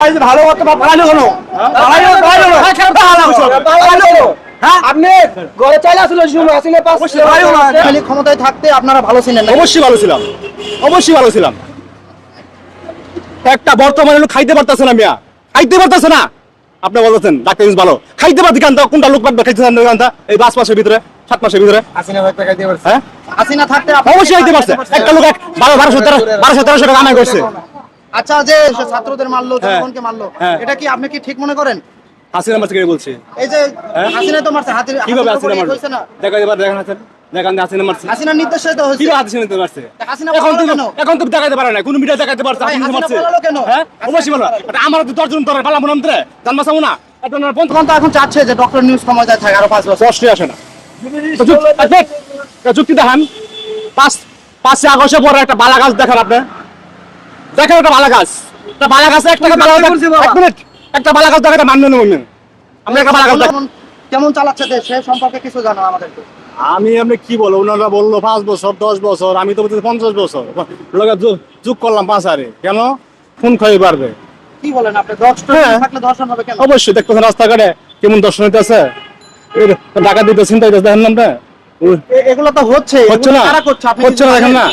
এই যে ভালো কথা পালাইলো কেন? পালাইলো পালাইলো কেন? পালাইলো? পালাইলো কেন? আপনি ঘরে চাইলে আসলে আসলে পাস পালাইলো না। খালি ক্ষমতায় থাকতে আপনারা ভালো ছিলেন অবশ্যই ভালো ছিলাম। অবশ্যই ভালো ছিলাম। একটা বর্তমানে খাইতে পারতেছে না মিয়া। খাইতে পারতেছে না। আপনি বলতেছেন ডাক্তার ভালো। খাইতে পারতি কান্তা কোনটা লোক পাঠবে খাইতে কান্তা এই পাঁচ মাসের ভিতরে সাত মাসের ভিতরে। হ্যাঁ? অবশ্যই খাইতে পারছে। একটা লোক এক বারো বারোশো তেরো বারোশো তেরোশো টাকা কামাই করছে। আচ্ছা যে ছাত্রদের মারলো হ্যাঁ। জনগণকে মারলো হ্যাঁ। এটা কি আপনি কি ঠিক মনে করেন? হাসিনা মারছে কে বলছে? এই যে হ্যাঁ? হাসিনা তো মারছে হাতির কীভাবে হাসিনা মারছে না। দেখা এবার দেখেন হাসিনা দেখান হাসিনা মারছে। হাসিনার নির্দেশে তো হয়েছে। কীভাবে হাসিনা দিতে পারছে হাসিনা এখন তো এখন তো দেখাতে পারে না কোন মিডিয়া দেখাতে পারছে হাসিনা হাসিনা মারছে। হ্যাঁ? অবশ্যই বলো। আমার তো পালাম না বন্ধ। এখন চাচ্ছে যে ডক্টর নিউজ ক্ষমতায় থাকে আরও পাঁচ বছর। কষ্টে আসে না। তো যুক- এই দেখ, এই যুক্তি দেখান। পাঁচ পাঁচে আগস্টে পরে একটা বালা গাছ দেখান আপনি। দেখেন একটা বালা গাছ। একটা বালা গাছে একটা বালা গাছ এক মিনিট। একটা বালা গাছ দেখাতে মান্য আমরা একটা বালা গাছ কেমন- চালাচ্ছে দেশ সে সম্পর্কে কিছু জানো আমাদেরকে। আমি আপনি কি বলব? ওনারা বলল পাঁচ বছর দশ বছর আমি তো বলছি পঞ্চাশ বছর। যোগ- করলাম পাঁচ আরে। কেন? ফোন খাই পারবে। কি বলেন আপনি? হ্যাঁ। থাকলে দর্শন হবে কেন? অবশ্যই দেখতেছেন রাস্তাঘাটে কেমন দর্শন হইতেছে। টাকা দিতে চিন্তা হইতেছে দেখেন না এগুলো তো হচ্ছে। হচ্ছে না। করছে? আপনি হচ্ছে না দেখেন না?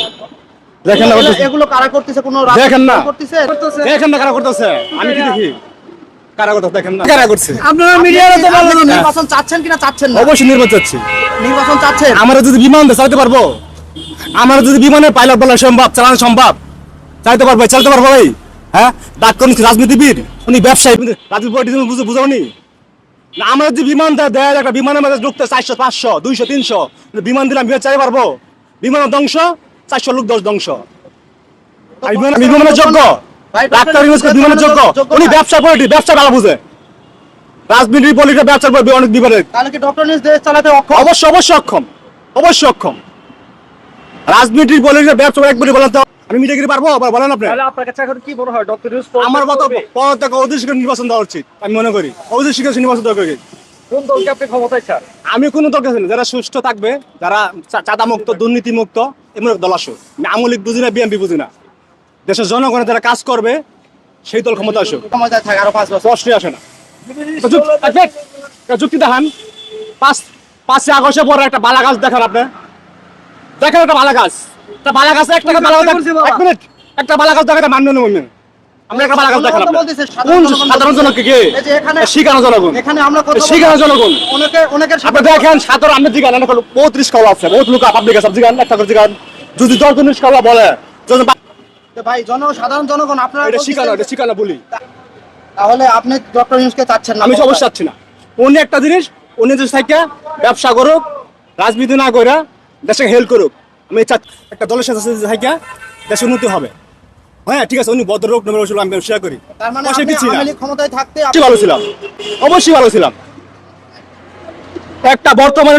দেখেন না এগুলো- কারা করতেছে? কোনো দেখেন না। করতেছে? দেখেন না কারা করতেছে। আমি কি দেখি? কারা করতেছে? দেখেন না। কারা করছে? আপনারা মিডিয়ারে তো বলেন নির্বাচন চাচ্ছেন কিনা চাচ্ছেন না? অবশ্যই নির্বাচন চাচ্ছি। নির্বাচন চাচ্ছেন? আমরা যদি বিমান চালাতে পারব আমরা যদি বিমানের পাইলট বলা সম্ভব চালানো সম্ভব চালাতে পারব চালাতে পারব ভাই। হ্যাঁ? ডাক্তার রাজনীতিবিদ? উনি ব্যবসায়ী। রাজনীতি পলিটিক্স বুঝে বুঝাও নি আমরা যদি বিমান দেয় দেয় একটা বিমানের মধ্যে ঢুকতে চারশো পাঁচশো দুইশো তিনশো বিমান দিলাম বিমান চাইতে পারব। বিমানের ধ্বংস চারশো লোক দশ ধ্বংস। বিমানের যোগ্য? ডাক্তার ইউজ বিমানের যোগ্য? যোগ্য উনি ব্যবসা পলিটিক্স ব্যবসা ভালো বুঝে। রাজনীতি পলিটিক্স ব্যবসার পর অনেক বিপদে তাহলে কি ডক্টর নিউজ দেশ চালাতে অক্ষম? অবশ্যই অবশ্যই অক্ষম। অবশ্যই অক্ষম। রাজনীতির পলিটিক্স ব্যবসা একবারই বলেন তো। আমি মিটাগিরি পারব? আবার বলেন আপনি। তাহলে আপনার কাছে এখন কি মনে হয়? ডক্টর নিউজ আমার মত পদত্যাগ অধিষ্ঠিত নির্বাচন দেওয়া উচিত আমি মনে করি। অধিষ্ঠিত নির্বাচন দেওয়া উচিত। কোন দলকে আপনি ক্ষমতায় চান? আমি কোনো দল কাছে যারা সুস্থ থাকবে যারা চাঁদা মুক্ত দুর্নীতি মুক্ত এমন এক দল আসুক আমি আমলিক বুঝি না বিএনপি বুঝি না। দেশের জনগণের যারা কাজ করবে সেই দল ক্ষমতা আসুক। থাকে আরও পাঁচ বছর। কষ্টে আসে না। যুক্তি দেখান। পাঁচ পাঁচে আগস্টে পরে একটা বালা গাছ দেখান আপনি। দেখেন একটা বালা গাছ একটা বালা গাছ একটা বালা গাছ এক মিনিট। একটা বালা গাছ দেখাতে মান্য আমরা একটা বালা গাছ দেখান জনগণ তো আপনি। বলতেছে, কোন সাধারণ জনকে কে? এই যে এখানে শিখানো জনগণ। এখানে আমরা কথা জনগণ। অনেকে অনেকের আপনি দেখেন সাধারণ আপনি জিগান অনেক বহুত রিস্ক আছে বহুত লোক পাবলিক আছে জিগান একটা করে জিগান। যদি দশ রিস্ক বলে ভাই জন জনগণ আপনারা এটা বলতেছেন, এটা শিখানো বলি। তাহলে আপনি ডক্টর চাচ্ছেন না আমি তো অবশ্যই চাচ্ছি না। উনি একটা জিনিস উনি দেশ থেকে ব্যবসা করুক রাজনীতি না করে দেশে হেল্প করুক। আমি একটা দলের সাথে থেকে দেশে উন্নতি হবে। হ্যাঁ ঠিক আছে উনি ভদ্রলোক নম্বর রসুল আমি শেয়ার করি। তার মানে পয়সা আপনি দিচ্ছি না আওয়ামী লীগ ক্ষমতায় থাকতে ভালো ছিলাম। অবশ্যই ভালো ছিলাম। একটা বর্তমানে